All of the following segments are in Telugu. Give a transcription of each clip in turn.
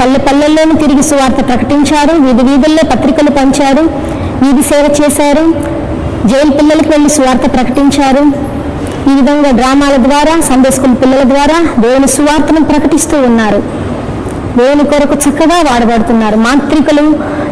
పల్లె పల్లెల్లోనూ తిరిగి సువార్త ప్రకటించారు. వీధి వీధుల్లో పత్రికలు పంచారు. వీధి సేవ చేశారు. జైలు పిల్లలకు వెళ్ళి సువార్త ప్రకటించారు. ఈ విధంగా డ్రామాల ద్వారా సండే స్కూల్ పిల్లల ద్వారా దేవుని సువార్తను ప్రకటిస్తూ ఉన్నారు. దేవుని కొరకు చక్కగా వాడబడుతున్నారు. మాంత్రికులు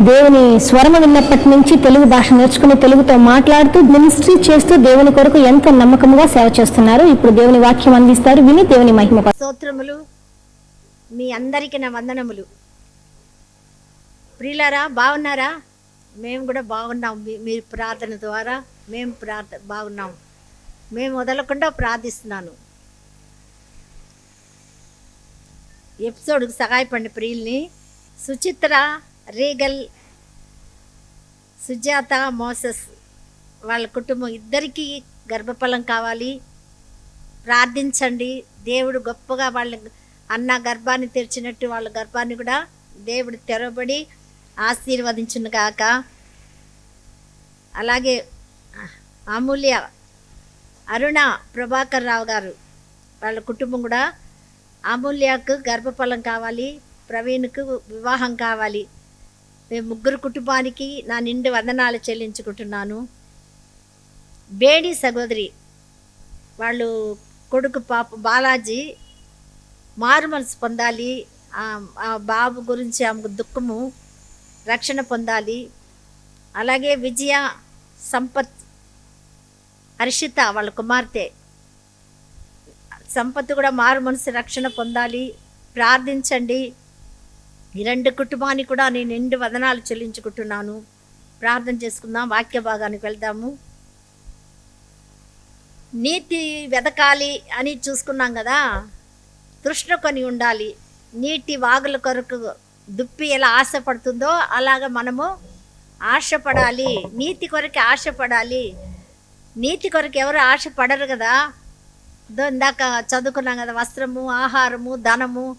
దేవుని స్వరము విన్నప్పటి నుంచి తెలుగు భాష నేర్చుకుని తెలుగుతో మాట్లాడుతూ మినిస్ట్రీ చేస్తూ దేవుని కొరకు ఎంతో నమ్మకంగా సేవ చేస్తున్నారు ఇప్పుడు దేవుని వాక్యం అందిస్తారు. విని దేవుని మహిమ స్తోత్రములు మీ అందరికీ నా వందనములు. ప్రియులారా బాగున్నారా? మేము కూడా బాగున్నాం. మీ- ప్రార్థన ద్వారా మేము ప్రార్థ బాగున్నాం. మేము వదలకుండా ప్రార్థిస్తున్నాను. ఎపిసోడ్కి సహాయపండి ప్రియుల్ని. సుచిత్ర రీగల్ సుజాత మోసస్ వాళ్ళ కుటుంబం ఇద్దరికీ గర్భఫలం కావాలి. ప్రార్థించండి. దేవుడు గొప్పగా వాళ్ళ అన్న గర్భాన్ని తెరిచినట్టు వాళ్ళ గర్భాన్ని కూడా దేవుడు తెరవబడి ఆశీర్వదించును కాక అలాగే అమూల్య అరుణ ప్రభాకర్ రావు గారు వాళ్ళ కుటుంబం కూడా అమూల్యకు గర్భఫలం కావాలి ప్రవీణ్కు వివాహం కావాలి. మీ ముగ్గురు కుటుంబానికి నా నిండు వందనాలు చెల్లించుకుంటున్నాను. బేడి సహోదరి వాళ్ళు కొడుకు పాప బాలాజీ మారు మనసు పొందాలి. ఆ బాబు గురించి ఆమెకు దుఃఖము రక్షణ పొందాలి. అలాగే విజయ సంపత్ హర్షిత వాళ్ళ కుమార్తె సంపత్ కూడా మారు మనసు రక్షణ పొందాలి. ప్రార్థించండి. ఈ రెండు కుటుంబానికి కూడా నేను నిండు వదనాలు చెల్లించుకుంటున్నాను. ప్రార్థన చేసుకుందాం వాక్య భాగానికి వెళ్దాము. నీతి వెదకాలి అని చూసుకున్నాం కదా? తృష్ణ కొని ఉండాలి. నీటి వాగుల కొరకు దుప్పి ఎలా ఆశపడుతుందో అలాగ మనము ఆశపడాలి. నీతి కొరకు ఆశపడాలి. నీతి కొరకు ఎవరు ఆశపడరు కదా? ఇందాక చదువుకున్నాం కదా వస్త్రము ఆహారము ధనము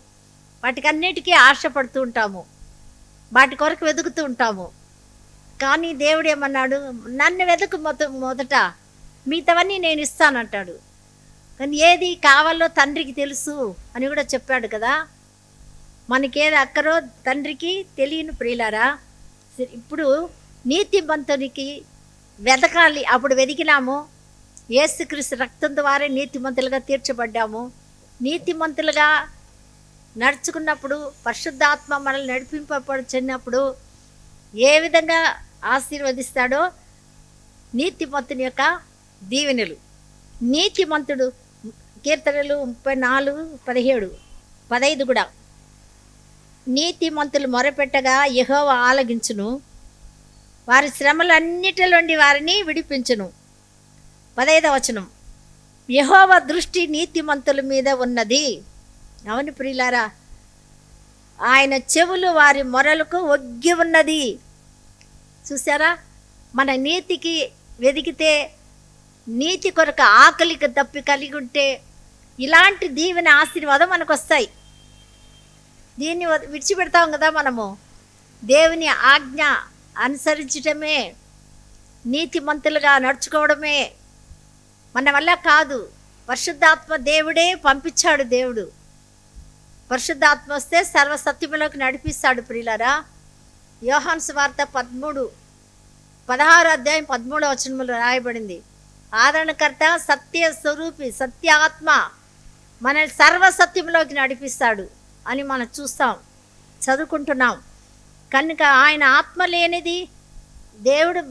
వాటికన్నిటికీ ఆశపడుతూ ఉంటాము. వాటి కొరకు వెతుకుతూ ఉంటాము. కానీ దేవుడు ఏమన్నాడు? నన్ను వెతుకు మొద మొదట మిగతావన్నీ నేను ఇస్తానంటాడు. కానీ ఏది కావాలో తండ్రికి తెలుసు అని కూడా చెప్పాడు కదా. మనకేది అక్కరో తండ్రికి తెలియని ప్రియులారా సరే, ఇప్పుడు నీతిమంతునికి వెతకాలి. అప్పుడు వెతికినాము. ఏసుక్రీస్తు రక్తం ద్వారా నీతిమంతులుగా తీర్చబడ్డాము. నీతిమంతులుగా నడుచుకున్నప్పుడు పరిశుద్ధాత్మ మనల్ని నడిపింపబడుచున్నప్పుడు ఏ విధంగా ఆశీర్వదిస్తాడో నీతిమంతుని యొక్క దీవెనలు. నీతిమంతుడు కీర్తనలు ముప్పై నాలుగు పదిహేడు పదహైదు కూడా. నీతిమంతులు మొరపెట్టగా యహోవ ఆలగించును. వారి శ్రమలన్నిటిలోండి వారిని విడిపించును. పదైదవచనం యహోవ దృష్టి నీతిమంతుల మీద ఉన్నది. అవును ప్రియులారా ఆయన చెవులు వారి మొరలకు ఒగ్గి ఉన్నది. చూసారా మన నీతికి వెదికితే నీతి కొరకు ఆకలికి తప్పి కలిగి ఉంటే ఇలాంటి దీవెన ఆశీర్వాదం మనకు వస్తాయి దీన్ని విడిచిపెడతాం కదా మనము. దేవుని ఆజ్ఞ అనుసరించటమే నీతిమంతులుగా నడుచుకోవడమే. మన వల్ల కాదు. పరిశుద్ధాత్మ దేవుడే పంపించాడు దేవుడు. పరిశుద్ధాత్మ వస్తే సర్వసత్యములోకి నడిపిస్తాడు ప్రియులరా. యోహాన్ వార్త పదమూడు పదహారు అధ్యాయం పదమూడు వచనములు రాయబడింది. ఆదరణకర్త సత్య స్వరూపి సత్యాత్మ మన సర్వసత్యంలోకి నడిపిస్తాడు అని మనం చూస్తాం చదువుకుంటున్నాం. కనుక ఆయన ఆత్మ లేనిది దేవుడు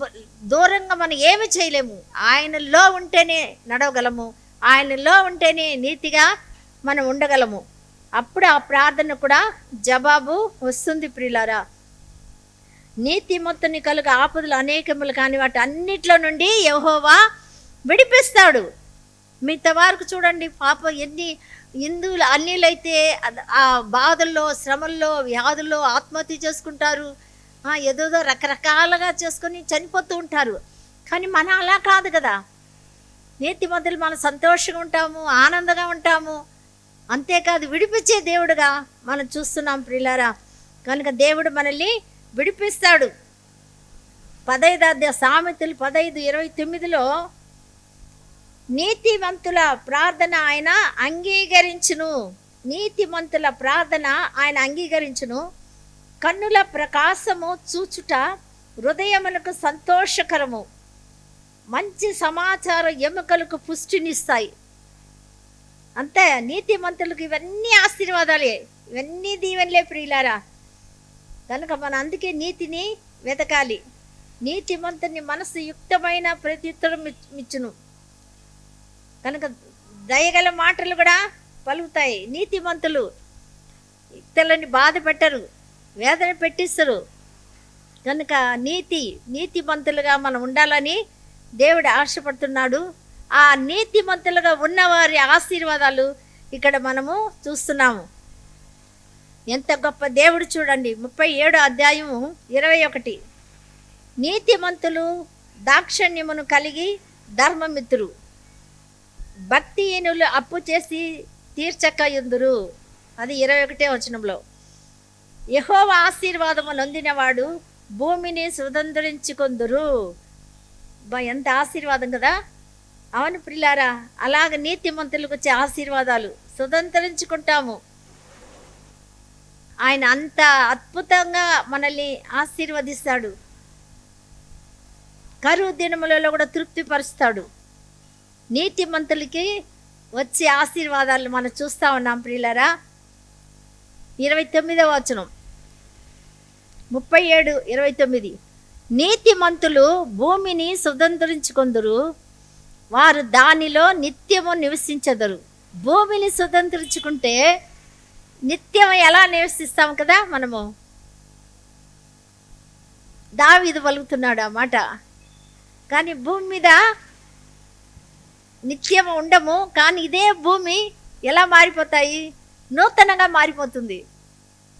దూరంగా మనం ఏమి చేయలేము. ఆయనలో ఉంటేనే నడవగలము. ఆయనలో ఉంటేనే నీతిగా మనం ఉండగలము. అప్పుడు ఆ ప్రార్థన కూడా జవాబు వస్తుంది ప్రియులారా. మొత్తాన్ని కలుగు ఆపదలు అనేకములు కాని వాటి అన్నిట్లో నుండి యహోవా విడిపిస్తాడు. మిగతా వారికి చూడండి పాప ఎన్ని హిందువులు అన్నిలైతే ఆ బాధల్లో శ్రమల్లో వ్యాధుల్లో ఆత్మహత్య చేసుకుంటారు. ఏదోదో రకరకాలుగా చేసుకొని చనిపోతూ ఉంటారు. కానీ మన అలా కాదు కదా. నీతిమంతులు మనం సంతోషంగా ఉంటాము ఆనందంగా ఉంటాము. అంతేకాదు విడిపించే దేవుడుగా మనం చూస్తున్నాం ప్రిలారా. కనుక దేవుడు మనల్ని విడిపిస్తాడు. పదైదు అధ్యాయ సామెతలు పదైదు ఇరవై తొమ్మిదిలో నీతివంతుల ప్రార్థన ఆయన అంగీకరించును. నీతిమంతుల ప్రార్థన ఆయన అంగీకరించును. కన్నుల ప్రకాశము చూచుట హృదయములకు సంతోషకరము. మంచి సమాచారం ఎముకలకు పుష్టినిస్తాయి. అంతే నీతిమంతులకు ఇవన్నీ ఆశీర్వాదాలే. ఇవన్నీ దీవెనలే ప్రియులారా. కనుక మన అందుకే నీతిని వెతకాలి. నీతిమంతుని మనసు యుక్తమైన ప్రత్యుత్తరం ఇచ్- ఇచ్చును. కనుక దయగల మాటలు కూడా పలుకుతాయి. నీతిమంతులు ఇతరులని బాధ పెట్టరు వేదన పెట్టిస్తారు. కనుక నీతి నీతిమంతులుగా మనం ఉండాలని దేవుడు ఆశపడుతున్నాడు. ఆ నీతిమంతులుగా ఉన్నవారి ఆశీర్వాదాలు ఇక్కడ మనము చూస్తున్నాము. ఎంత గొప్ప దేవుడు చూడండి. ముప్పై ఏడు అధ్యాయము ఇరవై ఒకటి. నీతిమంతులు దాక్షణ్యమును కలిగి ధర్మమిత్రులు భక్తిహీనులు అప్పు చేసి తీర్చక ఎందురు అది ఇరవై ఒకటే వచనంలో. యహోవ ఆశీర్వాదము నొందినవాడు భూమిని స్వతంత్రించుకొందురు ఎంత ఆశీర్వాదం కదా. అవును ప్రిలారా అలాగ నీతిమంతులకు వచ్చే ఆశీర్వాదాలు స్వతంత్రించుకుంటాము ఆయన అంత అద్భుతంగా మనల్ని ఆశీర్వదిస్తాడు. కరువు దినములలో కూడా తృప్తిపరుస్తాడు. నీతిమంతులకి వచ్చే ఆశీర్వాదాలు మనం చూస్తూ ఉన్నాం ప్రియులరా ఇరవై తొమ్మిదవ వచనం. ముప్పై ఏడు ఇరవై తొమ్మిది. నీతిమంతులు భూమిని స్వతంత్రించుకొందురు వారు దానిలో నిత్యము నివసించదరు. భూమిని స్వతంత్రించుకుంటే నిత్యం ఎలా నివసిస్తాం కదా మనము? దావీదు పలుకుతున్నాడు ఆ మాట. కానీ భూమి మీద నిత్యం ఉండము కానీ ఇదే భూమి ఎలా మారిపోతాయి? నూతనంగా మారిపోతుంది.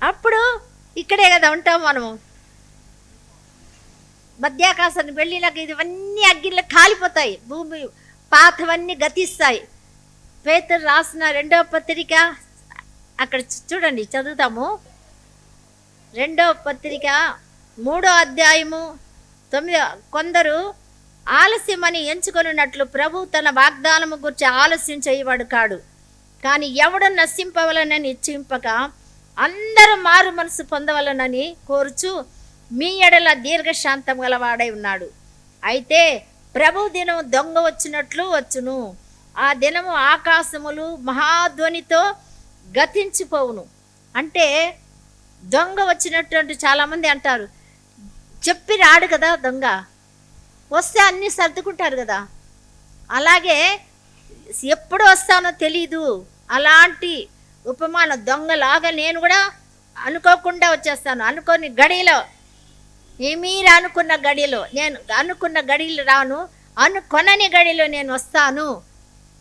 అప్పుడు ఇక్కడే కదా ఉంటాం మనము. మధ్యాకాశాన్ని వెళ్ళినాక ఇవన్నీ అగ్గిలో కాలిపోతాయి. భూమి పాతవన్నీ గతిస్తాయి. పేతురు రాసిన రెండవ పత్రిక అక్కడ చూడండి చదువుతాము రెండవ పత్రిక మూడో అధ్యాయము తొమ్మిదో కొందరు ఆలస్యమని ఎంచుకొనున్నట్లు ప్రభు తన వాగ్దానము గురించి ఆలస్యం చేయవాడు కాడు. కానీ ఎవడు నశింపవలనని ఇచ్చింపక అందరూ మారు మనసు పొందవలనని కోరుచు మీ ఎడల దీర్ఘశాంతం గలవాడై ఉన్నాడు. అయితే ప్రభు దినం దొంగ వచ్చినట్లు వచ్చును. ఆ దినము ఆకాశములు మహాధ్వనితో గతించిపోవును. అంటే దొంగ వచ్చినటువంటి చాలామంది అంటారు చెప్పి రాడు కదా దొంగ. వస్తే అన్నీ సర్దుకుంటారు కదా. అలాగే ఎప్పుడు వస్తానో తెలీదు. అలాంటి ఉపమాన దొంగలాగా నేను కూడా అనుకోకుండా వచ్చేస్తాను. అనుకోని గడిలో ఏమీ మీరు అనుకున్న గడిలో నేను అనుకున్న గడిలో రాను అనుకొనని గడిలో నేను వస్తాను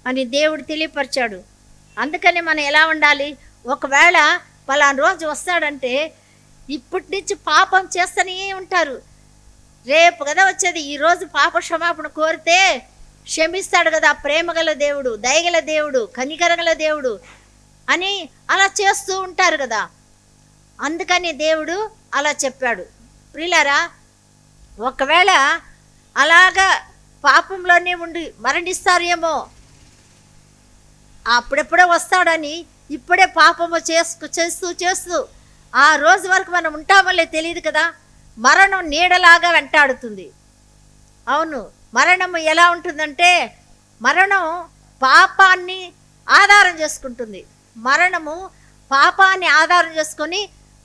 అని దేవుడు తెలియపరిచాడు. అందుకని మనం ఎలా ఉండాలి? ఒకవేళ పలానా రోజు వస్తాడంటే ఇప్పటి నుంచి పాపం చేస్తూనే ఉంటారు. రేపు కదా వచ్చేది ఈరోజు పాప క్షమాపణ కోరితే క్షమిస్తాడు కదా ప్రేమగల దేవుడు దయగల దేవుడు కనికరగల దేవుడు అని అలా చేస్తూ ఉంటారు కదా. అందుకని దేవుడు అలా చెప్పాడు. ప్రియులారా ఒకవేళ అలాగా పాపంలోనే ఉండి మరణిస్తారేమో. అప్పుడెప్పుడే వస్తాడని ఇప్పుడే పాపము చేసుకు చేస్తూ చేస్తూ ఆ రోజు వరకు మనం ఉంటామోలే తెలియదు కదా. మరణం నీడలాగా వెంటాడుతుంది. అవును మరణము ఎలా ఉంటుందంటే మరణం పాపాన్ని ఆధారం చేసుకుంటుంది. మరణము పాపాన్ని ఆధారం చేసుకొని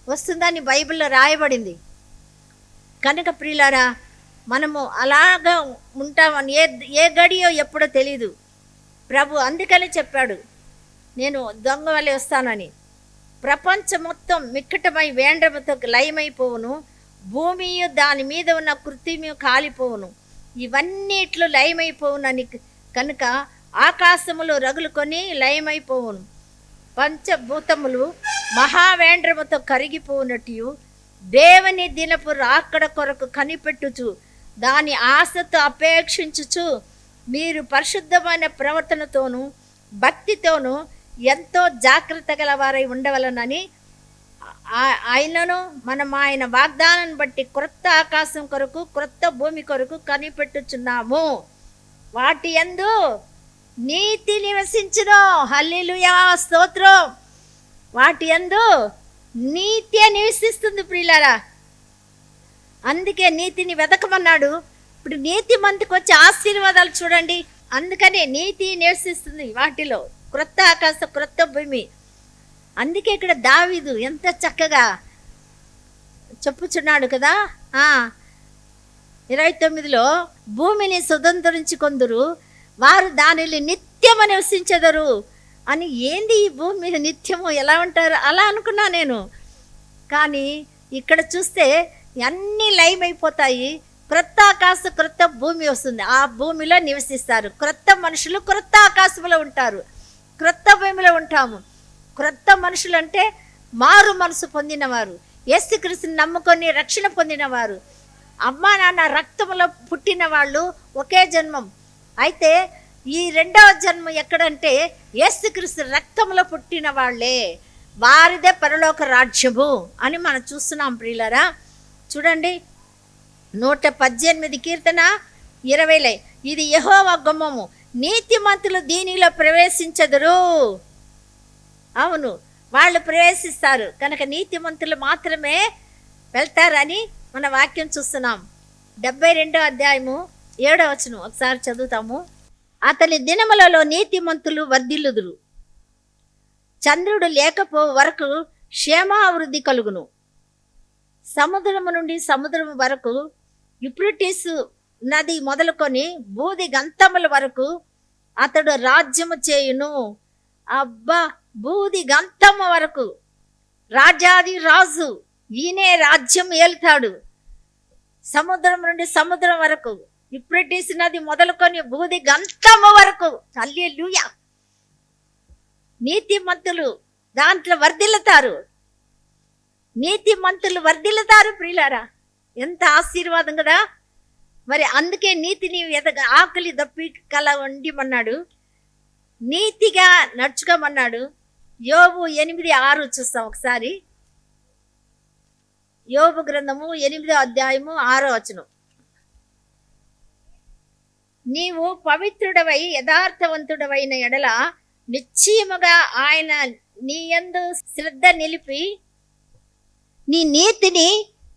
వస్తుందని బైబిల్లో రాయబడింది. కనుక ప్రియులారా మనము అలాగా ఉంటామని ఏ ఏ గడియో ఎప్పుడో తెలీదు. ప్రభు అందుకనే చెప్పాడు నేను దొంగ వలె వస్తానని. ప్రపంచం మొత్తం మిక్కటమై వేండ్రముతో లయమైపోవును భూమి దాని మీద ఉన్న కృత్రిమ కాలిపోవును. ఇవన్నిట్లు లయమైపోవునని కనుక ఆకాశములు రగులుకొని లయమైపోవును. పంచభూతములు మహావేంద్రముతో కరిగిపోనట్టు దేవుని దినపు రాకడ కొరకు కనిపెట్టుచు దాని ఆశతో అపేక్షించుచు మీరు పరిశుద్ధమైన ప్రవర్తనతోనూ భక్తితోనూ ఎంతో జాగ్రత్త గలవారై ఉండవలనని ఆ- ఆయనను మనం ఆయన వాగ్దానాన్ని బట్టి క్రొత్త ఆకాశం కొరకు క్రొత్త భూమి కొరకు కనిపెట్టుచున్నాము. వాటి యందు నీతి నివసించును. హల్లెలూయా స్తోత్రం. వాటి యందు నీతి నివసిస్తుంది ప్రియులారా. అందుకే నీతిని వెతకమన్నాడు ఇప్పుడు నీతి మందికి వచ్చే ఆశీర్వాదాలు చూడండి. అందుకనే నీతి నివసిస్తుంది వాటిలో. క్రొత్త ఆకాశ క్రొత్త భూమి. అందుకే ఇక్కడ దావీదు ఎంత చక్కగా చెప్పుచున్నాడు కదా. ఇరవై తొమ్మిదిలో భూమిని సుతంత్రించుకొందురు వారు దానిని నిత్యము నివసించెదరు. అని ఏంది ఈ భూమి నిత్యము ఎలా ఉంటారు? అలా అనుకున్నా నేను. కానీ ఇక్కడ చూస్తే అన్నీ లయమైపోతాయి. క్రొత్త ఆకాశ క్రొత్త భూమి వస్తుంది. ఆ భూమిలో నివసిస్తారు. క్రొత్త మనుషులు క్రొత్త ఆకాశంలో ఉంటారు. క్రొత్త భూమిలో ఉంటాము. క్రొత్త మనుషులు అంటే మారు మనసు పొందినవారు. యేసుక్రీస్తుని నమ్ముకొని రక్షణ పొందినవారు. అమ్మా నాన్న రక్తంలో పుట్టిన వాళ్ళు ఒకే జన్మం. అయితే ఈ రెండవ జన్మ ఎక్కడంటే ఏసుక్రీస్తు రక్తంలో పుట్టిన వాళ్ళే. వారిదే పరలోక రాజ్యము అని మనం చూస్తున్నాం ప్రియులరా. చూడండి నూట పద్దెనిమిది కీర్తన ఇరవైలే ఇది యెహోవా గుమ్మము నీతిమంతులు దీనిలో ప్రవేశించదురు. అవును వాళ్ళు ప్రవేశిస్తారు. కనుక నీతిమంతులు మాత్రమే వెళ్తారని మన వాక్యం చూస్తున్నాం. డెబ్బై రెండో అధ్యాయము ఏడో వచనం. ఒకసారి చదువుతాము. అతని దినములలో నీతిమంతులు వర్ధిల్లుదురు. చంద్రుడు లేకపో వరకు క్షేమాభివృద్ధి కలుగును. సముద్రము నుండి సముద్రము వరకు యుప్రిటిస్ నది మొదలుకొని బూది గంతముల వరకు అతడు రాజ్యము చేయును. అబ్బా! బూది గంతము వరకు రాజాది రాజు ఈయనే రాజ్యం ఏలుతాడు. సముద్రం నుండి సముద్రం వరకు యుప్రిటీస్ నది మొదలుకొని బూది గంతము వరకు. తల్లి హల్లెలూయా. నీతిమంతులు దాంట్లో వర్ధిల్లుతారు. నీతిమంతులు వర్ధిల్లుతారు ప్రియులారా. ఎంత ఆశీర్వాదం కదా. మరి అందుకే నీతిని ఎదగ ఆకలి దప్పి కల వండిమన్నాడు నీతిగా నడుచుకోమన్నాడు. యోబు ఎనిమిది ఆరు చూస్తాం ఒకసారి. యోబు గ్రంథము ఎనిమిదో అధ్యాయము ఆరో వచనం. నీవు పవిత్రుడవై యథార్థవంతుడవైన ఎడల నిశ్చయముగా ఆయన నీ యందు శ్రద్ధ నిలిపి నీ నీతిని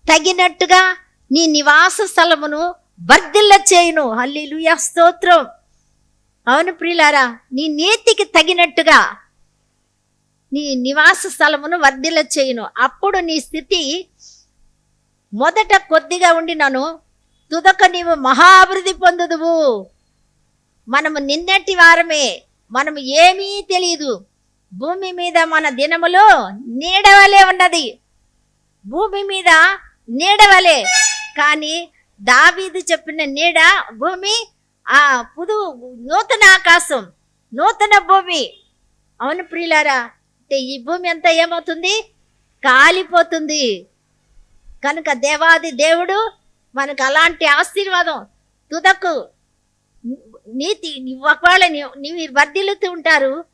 తగినట్టుగా నీ నివాస స్థలమును వర్ధిల్ల చేయును. హల్లెలూయా స్తోత్రం. అవును ప్రియులారా నీ నీతికి తగినట్టుగా నీ నివాస స్థలమును వర్ధిల్ల చేయును. అప్పుడు నీ స్థితి మొదట కొద్దిగా ఉండినను. తుదక నీవు మహాభివృద్ధి పొందుదువు. మనము నిన్నటి వారమే మనము ఏమీ తెలియదు భూమి మీద మన దినములు నీడవలే ఉన్నది. భూమి మీద నీడవలే కానీ దావీదు చెప్పిన నీడ భూమి ఆ పుదు నూతన ఆకాశం నూతన భూమి. అవును ప్రియులారా అంటే ఈ భూమి అంతా ఏమవుతుంది? కాలిపోతుంది. కనుక దేవాది దేవుడు మనకు అలాంటి ఆశీర్వాదం తుదకు నీతి ఒకవేళ నీ- నీవు వర్ధిల్లుతూ ఉంటారు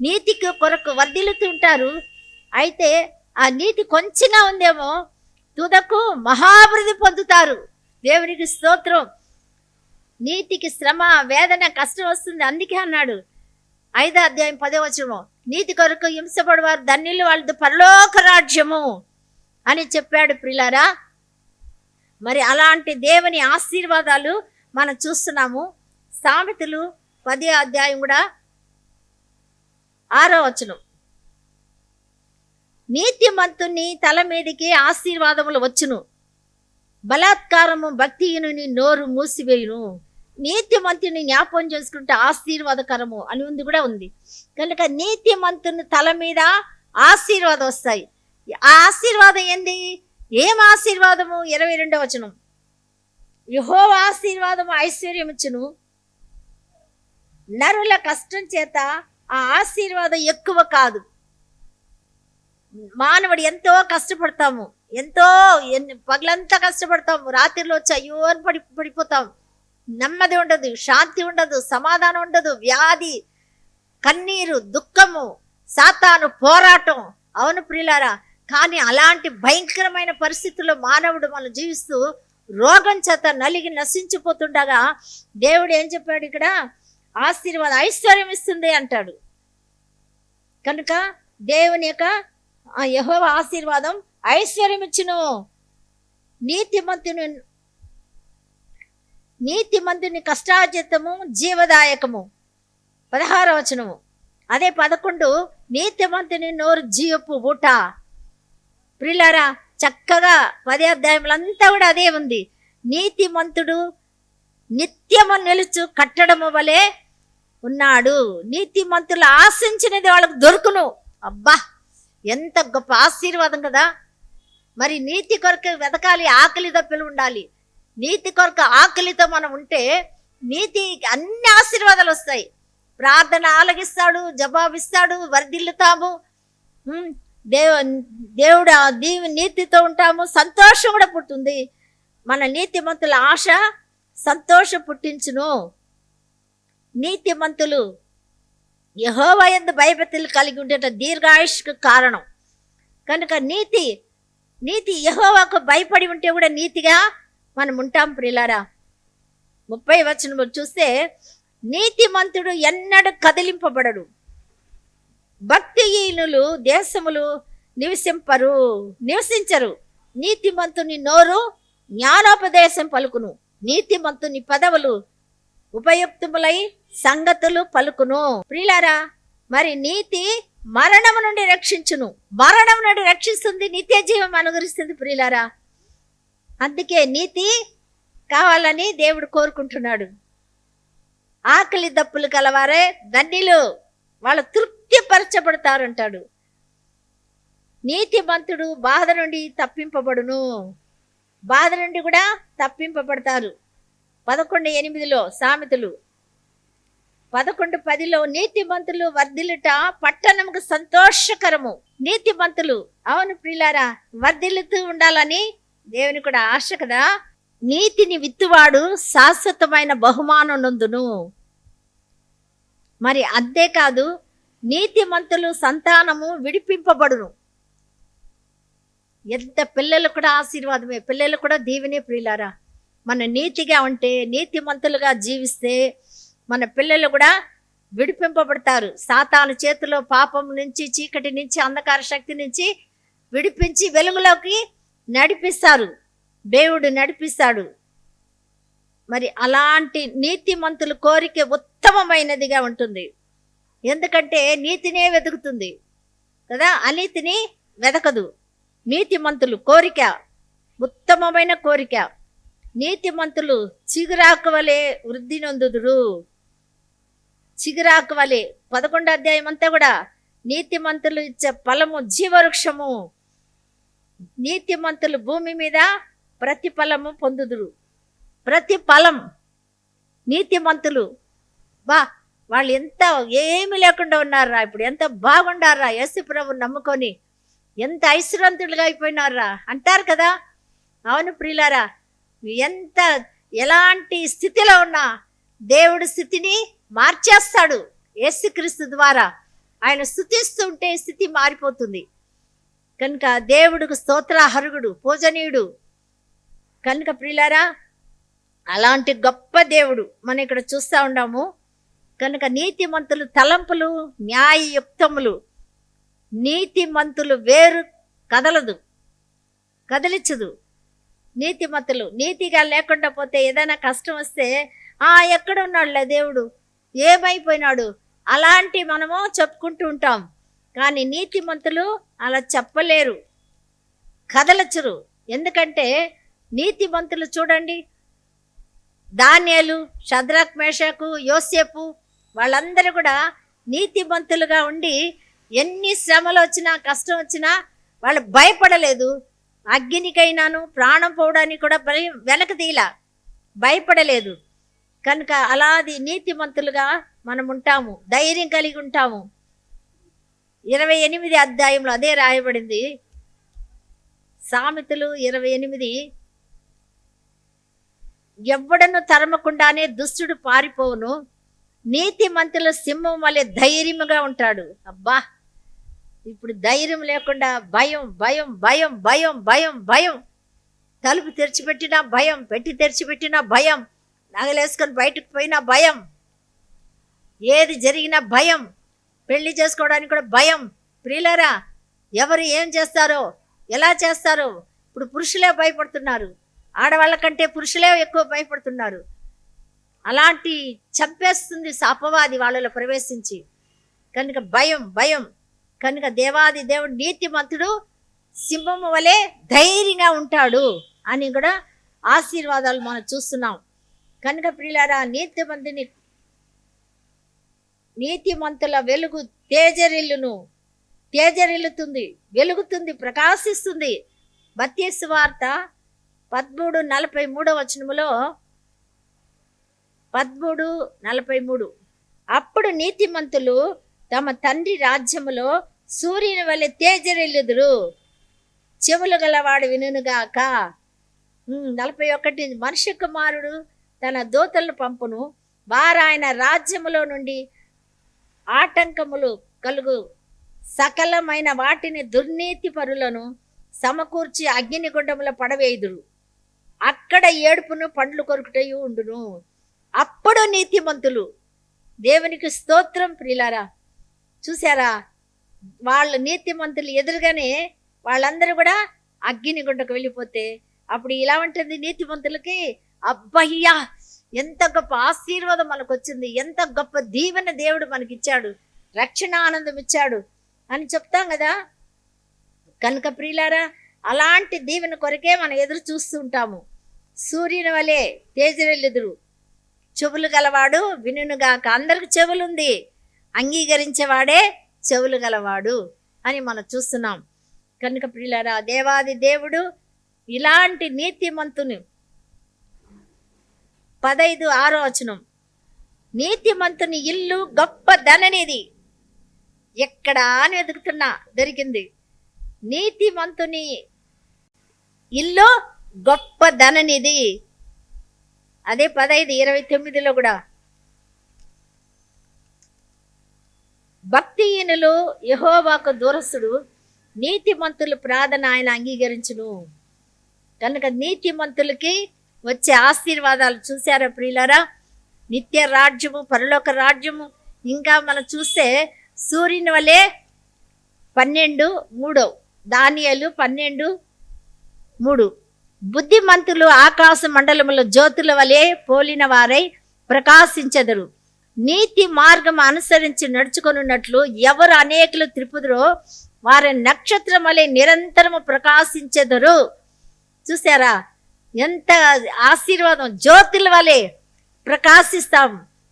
నీతికి కొరకు వర్ధిల్లుతూ ఉంటారు అయితే ఆ నీతి కొంచెంగా ఉందేమో తుదకు మహాభివృద్ధి పొందుతారు. దేవునికి స్తోత్రం. నీతికి శ్రమ వేదన కష్టం వస్తుంది. అందుకే అన్నాడు ఐదో అధ్యాయం పదో నీతి కొరకు హింసపడవారు ధన్యులు వాళ్ళది పరలోక రాజ్యము అని చెప్పాడు ప్రిలారా. మరి అలాంటి దేవుని ఆశీర్వాదాలు మనం చూస్తున్నాము. సామెతలు పదే అధ్యాయం కూడా ఆరో వచనం. నీతిమంతుని తల మీదకి ఆశీర్వాదములు వచ్చును. బలాత్కారము భక్తిహీనుని నోరు మూసివేయును. నీతిమంతుని జ్ఞాపం చేసుకుంటే ఆశీర్వాదకరము అని ఉంది కూడా ఉంది. కనుక నీతిమంతుని తల మీద ఆశీర్వాదం వస్తాయి. ఆ ఆశీర్వాదం ఏంది? ఏం ఆశీర్వాదము? ఇరవై రెండవ వచనం. యుహో ఆశీర్వాదము ఐశ్వర్యమిచ్చును నరుల కష్టం చేత ఆ ఆశీర్వాదం ఎక్కువ కాదు. మానవుడు ఎంతో కష్టపడతాము. ఎంతో ఎన్ని పగలంతా కష్టపడతాము. రాత్రిలో వచ్చి అయ్యో అని పడి పడిపోతాం. నెమ్మది ఉండదు శాంతి ఉండదు సమాధానం ఉండదు. వ్యాధి కన్నీరు దుఃఖము సాతాను పోరాటం. అవును ప్రియులారా కానీ అలాంటి భయంకరమైన పరిస్థితుల్లో మానవుడు మనం జీవిస్తూ రోగం చేత నలిగి నశించిపోతుండగా దేవుడు ఏం చెప్పాడు ఇక్కడ? ఆశీర్వాదం ఐశ్వర్యం ఇస్తుంది అంటాడు. కనుక దేవుని యొక్క యహోవ ఆశీర్వాదం ఐశ్వర్యం ఇచ్చును. నీతిమంతుని నీతిమంతుని కష్టాజితము జీవదాయకము. పదహార వచనము. అదే పదకొండు నీతిమంతుని నోరు జీవపు ఊట. ప్రిలారా చక్కగా పదే అధ్యాయములంతా కూడా అదే ఉంది. నీతిమంతుడు నిత్యము నిలుచు కట్టడము వలె ఉన్నాడు. నీతిమంతులు ఆశించినది వాళ్ళకు దొరుకును. అబ్బా ఎంత గొప్ప ఆశీర్వాదం కదా. మరి నీతి కొరకు వెతకాలి ఆకలి దప్పులు ఉండాలి. నీతి కొరకు ఆకలితో మనం ఉంటే నీతి అన్ని ఆశీర్వాదాలు వస్తాయి. ప్రార్థన ఆలగిస్తాడు జవాబిస్తాడు వరదిల్లుతాము దేవ దేవుడు దీవి నీతితో ఉంటాము సంతోషం కూడా పుట్టింది మన నీతిమంతుల ఆశ సంతోషం పుట్టించును. నీతిమంతులు యహోవయందు భయభక్తులు కలిగి ఉండేట దీర్ఘాయుష్కు కారణం. కనుక నీతి నీతి యహోవాకు భయపడి ఉంటే కూడా నీతిగా మనం ఉంటాం ప్రిలారా ముప్పై వచనం చూస్తే నీతిమంతుడు ఎన్నడూ కదిలింపబడడు. భక్తిహీనులు దేశములు నివసింపరు నివసించరు. నీతిమంతుని నోరు జ్ఞానోపదేశం పలుకును. నీతిమంతుని పదవులు ఉపయుక్తములై సంగతులు పలుకును. ప్రియులారా మరి నీతి మరణం నుండి రక్షించును. మరణం నుండి రక్షిస్తుంది నిత్య జీవం అనుగ్రహిస్తుంది ప్రియులారా. అందుకే నీతి కావాలని దేవుడు కోరుకుంటున్నాడు. ఆకలి దప్పులు కలవారే ధన్యులు. వాళ్ళ తృప్తి అంటాడు నీతిమంతుడు బాధ నుండి తప్పింపబడును. బాధ నుండి కూడా తప్పింపబడతారు. పదకొండు ఎనిమిదిలో సామెతలు. పదకొండు పదిలో నీతిమంతులు వర్ధిల్లుట పట్టణముకు సంతోషకరము. నీతిమంతులు అవును ప్రిలారా వర్ధిల్లుతూ ఉండాలని దేవుని కూడా ఆశ కదా. నీతిని విత్తువాడు శాశ్వతమైన బహుమానం నందును మరి అంతేకాదు నీతిమంతులు సంతానము విడిపింపబడును. ఎంత పిల్లలు కూడా ఆశీర్వాదమే. పిల్లలు కూడా దీవినే ప్రియులారా. మన నీతిగా ఉంటే నీతిమంతులుగా జీవిస్తే మన పిల్లలు కూడా విడిపింపబడతారు. సాతాను చేతిలో పాపం నుంచి చీకటి నుంచి అంధకార శక్తి నుంచి విడిపించి వెలుగులోకి నడిపిస్తారు. దేవుడు నడిపిస్తాడు. మరి అలాంటి నీతిమంతుల కోరిక ఉత్తమమైనదిగా ఉంటుంది. ఎందుకంటే నీతినే వెతుకుతుంది. కదా? అనీతిని వెతకదు. నీతిమంతులు కోరిక ఉత్తమమైన కోరిక. నీతిమంతులు చిగురాకు వలె వృద్ధి నొందుదురు. చిగురాకు వలె పదకొండు అధ్యాయం అంతా కూడా నీతిమంతులు ఇచ్చే ఫలము జీవవృక్షము. నీతిమంతులు భూమి మీద ప్రతిఫలము పొందుదురు. ప్రతిఫలం నీతిమంతులు. బా వాళ్ళు ఎంత ఏమి లేకుండా ఉన్నారా? ఇప్పుడు ఎంత బాగుండారా? యేసు ప్రభు నమ్ముకొని ఎంత ఐశ్వర్యంతులుగా అయిపోయినారా? అంటారు కదా. అవును ప్రియులారా ఎంత ఎలాంటి స్థితిలో ఉన్నా దేవుడు స్థితిని మార్చేస్తాడు యేసుక్రీస్తు ద్వారా. ఆయన స్థుతిస్తుంటే స్థితి మారిపోతుంది. కనుక దేవుడికి స్తోత్రాహరుగుడు పూజనీయుడు. కనుక ప్రియులారా అలాంటి గొప్ప దేవుడు మనం ఇక్కడ చూస్తూ ఉన్నాము. కనుక నీతిమంతులు తలంపులు న్యాయయుక్తములు. నీతిమంతులు వేరు కదలదు కదిలించదు. నీతిమంతులు నీతిగా లేకుండా పోతే ఏదైనా కష్టం వస్తే ఆ ఎక్కడ ఉన్నాడులే దేవుడు? ఏమైపోయినాడు? అలాంటి మనము చెప్పుకుంటూ ఉంటాం. కానీ నీతిమంతులు అలా చెప్పలేరు కదలచరు. ఎందుకంటే నీతిమంతులు చూడండి. ధాన్యాలు షద్రక్ మేషకు యోసేపు వాళ్ళందరూ కూడా నీతిమంతులుగా ఉండి ఎన్ని శ్రమలు వచ్చినా కష్టం వచ్చినా వాళ్ళు భయపడలేదు. అగ్నికైనాను ప్రాణం పోవడానికి కూడా భయం వెనక తీలా భయపడలేదు. కనుక అలాది నీతిమంతులుగా మనం ఉంటాము. ధైర్యం కలిగి ఉంటాము. ఇరవై ఎనిమిది అధ్యాయంలో అదే రాయబడింది. సామెతలు ఇరవై ఎనిమిది. ఎవ్వడను తరమకుండానే దుష్టుడు పారిపోవును. నీతి నీతిమంతుల సింహం వలె ధైర్యముగా ఉంటాడు. అబ్బా! ఇప్పుడు ధైర్యం లేకుండా భయం భయం భయం భయం భయం భయం. తలుపు తెరిచిపెట్టినా భయం పెట్టి తెరిచిపెట్టినా భయం. నగలేసుకొని బయటకు పోయినా భయం. ఏది జరిగినా భయం. పెళ్ళి చేసుకోవడానికి కూడా భయం. ప్రియులరా ఎవరు ఏం చేస్తారో ఎలా చేస్తారో ఇప్పుడు పురుషులే భయపడుతున్నారు. ఆడవాళ్ళ కంటే పురుషులే ఎక్కువ భయపడుతున్నారు. అలాంటి చంపేస్తుంది శాపవాది వాళ్ళలో ప్రవేశించి. కనుక భయం భయం. కనుక దేవాది దేవుడు నీతిమంతుడు సింహము వలె ధైర్యంగా ఉంటాడు అని కూడా ఆశీర్వాదాలు మనం చూస్తున్నాం. కనుక ప్రియులారా నీతిమంతుని నీతిమంతుల వెలుగు తేజరిల్లును తేజరిల్లుతుంది వెలుగుతుంది ప్రకాశిస్తుంది. బత్యస్ వార్త పదమూడు నలభై మూడో వచనములో పదమూడు నలభై మూడు అప్పుడు నీతిమంతులు తమ తండ్రి రాజ్యములో సూర్యుని వలె తేజరిల్లుదురు. చెవులు గలవాడు వినుగాక నలభై ఒకటి మనుష్య కుమారుడు తన దూతలను పంపును. వారాయన రాజ్యములో నుండి ఆటంకములు కలుగు. సకలమైన వాటిని దుర్నీతి పరులను సమకూర్చి అగ్నిగుండముల పడవేయుదురు. అక్కడ ఏడుపును పండ్లు కొరుకుటయు ఉండును. అప్పుడు నీతిమంతులు. దేవునికి స్తోత్రం ప్రియులారా. చూసారా వాళ్ళ నీతిమంతులు ఎదురుగానే వాళ్ళందరూ కూడా అగ్నిగుండకు వెళ్ళిపోతే అప్పుడు ఇలా ఉంటుంది నీతిమంతులకి అబ్బయ్యా ఎంత గొప్ప ఆశీర్వాదం మనకు వచ్చింది ఎంత గొప్ప దీవెన దేవుడు మనకి ఇచ్చాడు రక్షణ ఆనందం ఇచ్చాడు అని చెప్తాం కదా. కనుక ప్రియులారా అలాంటి దీవెన కొరకే మనం ఎదురు చూస్తూ ఉంటాము. సూర్యుని వలె తేజరెల్లెదురు. చెవులు గలవాడు వినుగాక అందరికి చెవులుంది. అంగీకరించేవాడే చెవులు గలవాడు అని మనం చూస్తున్నాం. కనుక ప్రియులారా దేవాది దేవుడు ఇలాంటి నీతిమంతుని పదైదు ఆరో వచనం. నీతిమంతుని ఇల్లు గొప్ప ధననిది ఎక్కడ అని వెతుకుతున్నా దొరికింది. నీతిమంతుని ఇల్లు గొప్ప ధననిది అదే పదైదు ఇరవై తొమ్మిదిలో కూడా. భక్తిహీనులు యహోవాకు దూరస్తుడు నీతిమంతులు ప్రార్థన ఆయన అంగీకరించును. కనుక నీతిమంతులకి వచ్చే ఆశీర్వాదాలు చూసారా ప్రియులారా? నిత్య రాజ్యము పరలోక రాజ్యము ఇంకా మనం చూస్తే సూర్యుని వలె పన్నెండు మూడో. ధాన్యాలు పన్నెండు మూడు. బుద్ధిమంతులు ఆకాశ మండలముల జ్యోతుల వలె పోలిన వారై ప్రకాశించెదరు. నీతి మార్గం అనుసరించి నడుచుకొనున్నట్లు ఎవరు అనేకులు త్రిపుదురో వారి నక్షత్రం వలె నిరంతరము ప్రకాశించెదరు. చూసారా ఎంత ఆశీర్వాదం జ్యోతుల వలె ప్రకాశిస్తాం.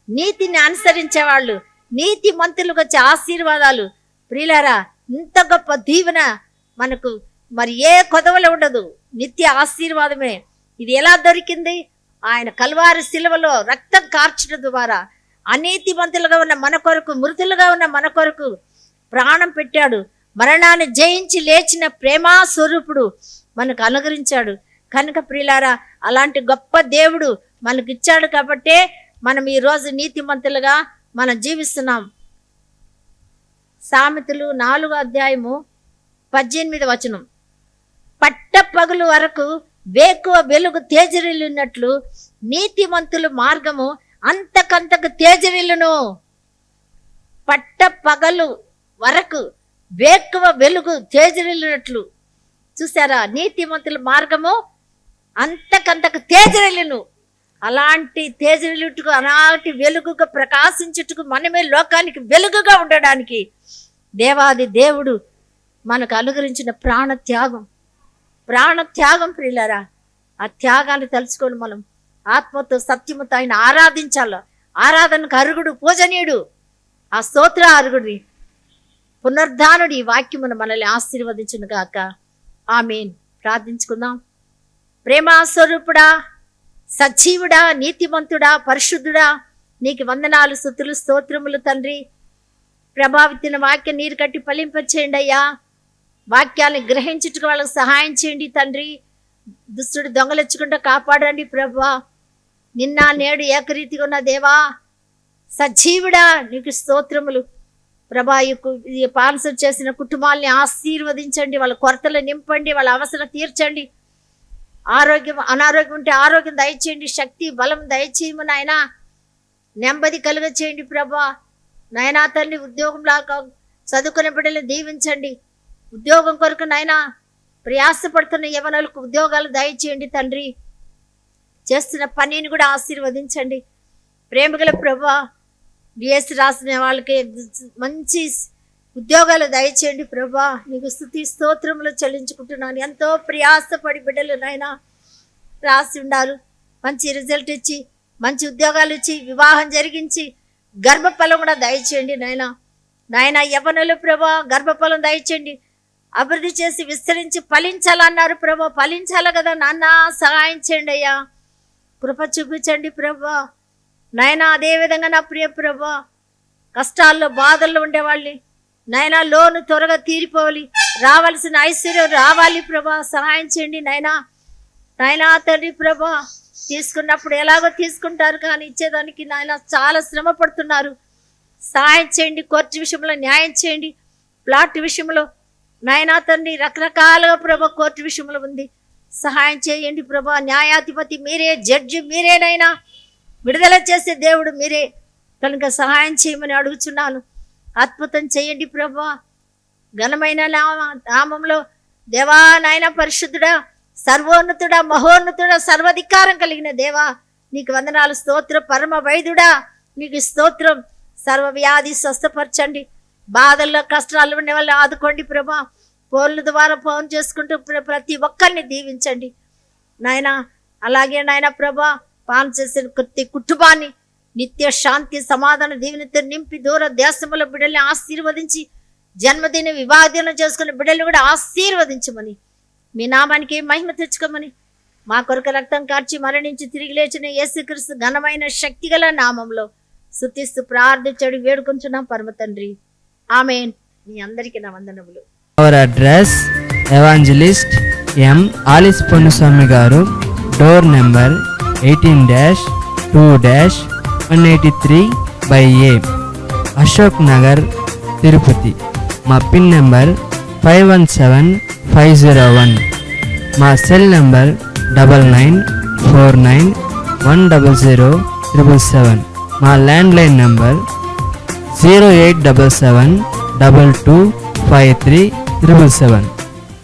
నీతిని అనుసరించే వాళ్ళు నీతి మంతులకు వచ్చే ఆశీర్వాదాలు. ప్రియులారా ఇంత గొప్ప దీవెన మనకు మరి ఏ కొదవలు ఉండదు. నిత్య ఆశీర్వాదమే. ఇది ఎలా దొరికింది? ఆయన కల్వారి శిలువలో రక్తం కార్చడం ద్వారా అనీతిమంతులుగా ఉన్న మన కొరకు మృతులుగా ఉన్న మన కొరకు ప్రాణం పెట్టాడు. మరణాన్ని జయించి లేచిన ప్రేమా స్వరూపుడు మనకు అనుగ్రహించాడు. కనుక ప్రియులారా అలాంటి గొప్ప దేవుడు మనకు ఇచ్చాడు కాబట్టే మనం ఈరోజు నీతిమంతులుగా మనం జీవిస్తున్నాం. సామెతలు నాలుగో అధ్యాయము పద్దెనిమిది వచనం. పట్ట పగులు వరకు వేకువ వెలుగు తేజరిల్లున్నట్లు నీతిమంతుల మార్గము అంతకంతకు తేజరిల్లును. పట్ట పగలు వరకు వేకువ వెలుగు తేజరిల్లినట్లు. చూసారా నీతిమంతుల మార్గము అంతకంతకు తేజరిల్లును. అలాంటి తేజరిల్లుటకు అలాంటి వెలుగుగా ప్రకాశించుటకు మనమే లోకానికి వెలుగుగా ఉండడానికి దేవాది దేవుడు మనకు అనుగ్రహించిన ప్రాణ త్యాగం ప్రాణ త్యాగం ప్రియులరా ఆ త్యాగాన్ని తలుచుకొని మనం ఆత్మతో సత్యముతో ఆయన ఆరాధించాల? ఆరాధనకు అరుగుడు పూజనీయుడు. ఆ స్తోత్ర అరుగుడి పునర్ధానుడి ఈ వాక్యమును మనల్ని ఆశీర్వదించును గాక. ఆమెన్. ప్రార్థించుకుందాం. ప్రేమాస్వరూపుడా సజీవుడా నీతిమంతుడా పరిశుద్ధుడా నీకు వందనాలు సుతులు స్తోత్రములు తండ్రి. ప్రభావితిన వాక్యం నీరు కట్టి ఫలింపచేయండి అయ్యా. వాక్యాలను గ్రహించుటకు వాళ్ళకి సహాయం చేయండి తండ్రి. దుష్టుడు దొంగలెచ్చకుండా కాపాడండి ప్రభా. నిన్న నేడు ఏకరీతిగా ఉన్న దేవా సజీవుడా నీకు స్తోత్రములు. ప్రభా ఈ కు- ఈ పాన్సర్ చేసిన కుటుంబాల్ని ఆశీర్వదించండి వాళ్ళ కొరతలు నింపండి వాళ్ళ అవసరం తీర్చండి. ఆరోగ్యం అనారోగ్యం ఉంటే ఆరోగ్యం దయచేయండి శక్తి బలం దయచేయము నాయన. నెమ్మది కలుగ చేయండి ప్రభా. నాయనా తల్లి ఉద్యోగం లాగా చదువుకునే బిడ్డలు దీవించండి. ఉద్యోగం కొరకు నాయన ప్రయాసపడుతున్న యవనలకు ఉద్యోగాలు దయచేయండి తండ్రి. చేస్తున్న పనిని కూడా ఆశీర్వదించండి. ప్రేమగల ప్రభా డిఎస్ రాసిన వాళ్ళకి మంచి ఉద్యోగాలు దయచేయండి ప్రభా. నీకు స్థుతి స్తోత్రములు చెల్లించుకుంటున్నాను. ఎంతో ప్రయాసపడి బిడ్డలు నాయనా రాసి ఉన్నారు మంచి రిజల్ట్ ఇచ్చి మంచి ఉద్యోగాలు ఇచ్చి వివాహం జరిగించి గర్భఫలం కూడా దయచేయండి నాయన. నాయన యవనలు ప్రభా గర్భఫలం దయచేయండి. అభివృద్ధి చేసి విస్తరించి ఫలించాలన్నారు ప్రభా. ఫలించాలి కదా నాన్న సహాయం చేయండి అయ్యా. కృప చూపించండి ప్రభా. నాయన అదేవిధంగా నా ప్రియ ప్రభా. కష్టాల్లో బాధల్లో ఉండేవాళ్ళని నాయన లోను త్వరగా తీరిపోవాలి. రావాల్సిన ఐశ్వర్యం రావాలి ప్రభా. సహాయం చేయండి నాయనా. నాయనా తండ్రి ప్రభా తీసుకున్నప్పుడు ఎలాగో తీసుకుంటారు కానీ ఇచ్చేదానికి నాయన చాలా శ్రమ పడుతున్నారు. సహాయం చేయండి కోర్టు విషయంలో న్యాయం చేయండి ప్లాట్ విషయంలో నాయన తండ్రి రకరకాలుగా ప్రభ కోర్టు విషయంలో ఉంది. సహాయం చేయండి ప్రభా. న్యాయాధిపతి మీరే జడ్జి మీరేనైనా విడుదల చేసే దేవుడు మీరే. కనుక సహాయం చేయమని అడుగుచున్నాను. అద్భుతం చేయండి ప్రభా. ఘనమైన నామంలో దేవా నాయన పరిశుద్ధుడా సర్వోన్నతుడా మహోన్నతుడా సర్వాధికారం కలిగిన దేవా నీకు వందనాలు స్తోత్ర పరమ వైద్యుడా నీకు స్తోత్రం. సర్వ వ్యాధి స్వస్థపరచండి. బాధల్లో కష్టాలు ఉండే వాళ్ళు ఆదుకోండి ప్రభా. ఫోన్ల ద్వారా ఫోన్ చేసుకుంటూ ప్ర- ప్రతి ఒక్కరిని దీవించండి. నాయన అలాగే నాయన ప్రభా పాన్ చేసిన ప్రతి కుటుంబాన్ని నిత్య శాంతి సమాధాన దీవెనతో నింపి దూర దేశముల బిడ్డల్ని ఆశీర్వదించి జన్మదిన వివాహదినం చేసుకున్న బిడ్డల్ని కూడా ఆశీర్వదించమని. మీ నామానికి మహిమ తెచ్చుకోమని మా కొరకు రక్తం కార్చి మరణించి తిరిగి లేచిన యేసుక్రీస్తు ఘనమైన శక్తిగల నామంలో శుతిస్తూ ప్రార్థించడు వేడుకుంటున్నాం పరమ తండ్రి ఆమెన్. మీ అందరికీ నా వందనములు. Our address evangelist M Alice Ponnuswamy garu door number eighteen dash two dash one eighty three by A Ashok Nagar Tirupati మా pin number five one seven five zero one మా cell number double nine four nine one double zero triple seven మా landline number zero eight double seven double two five three triple seven.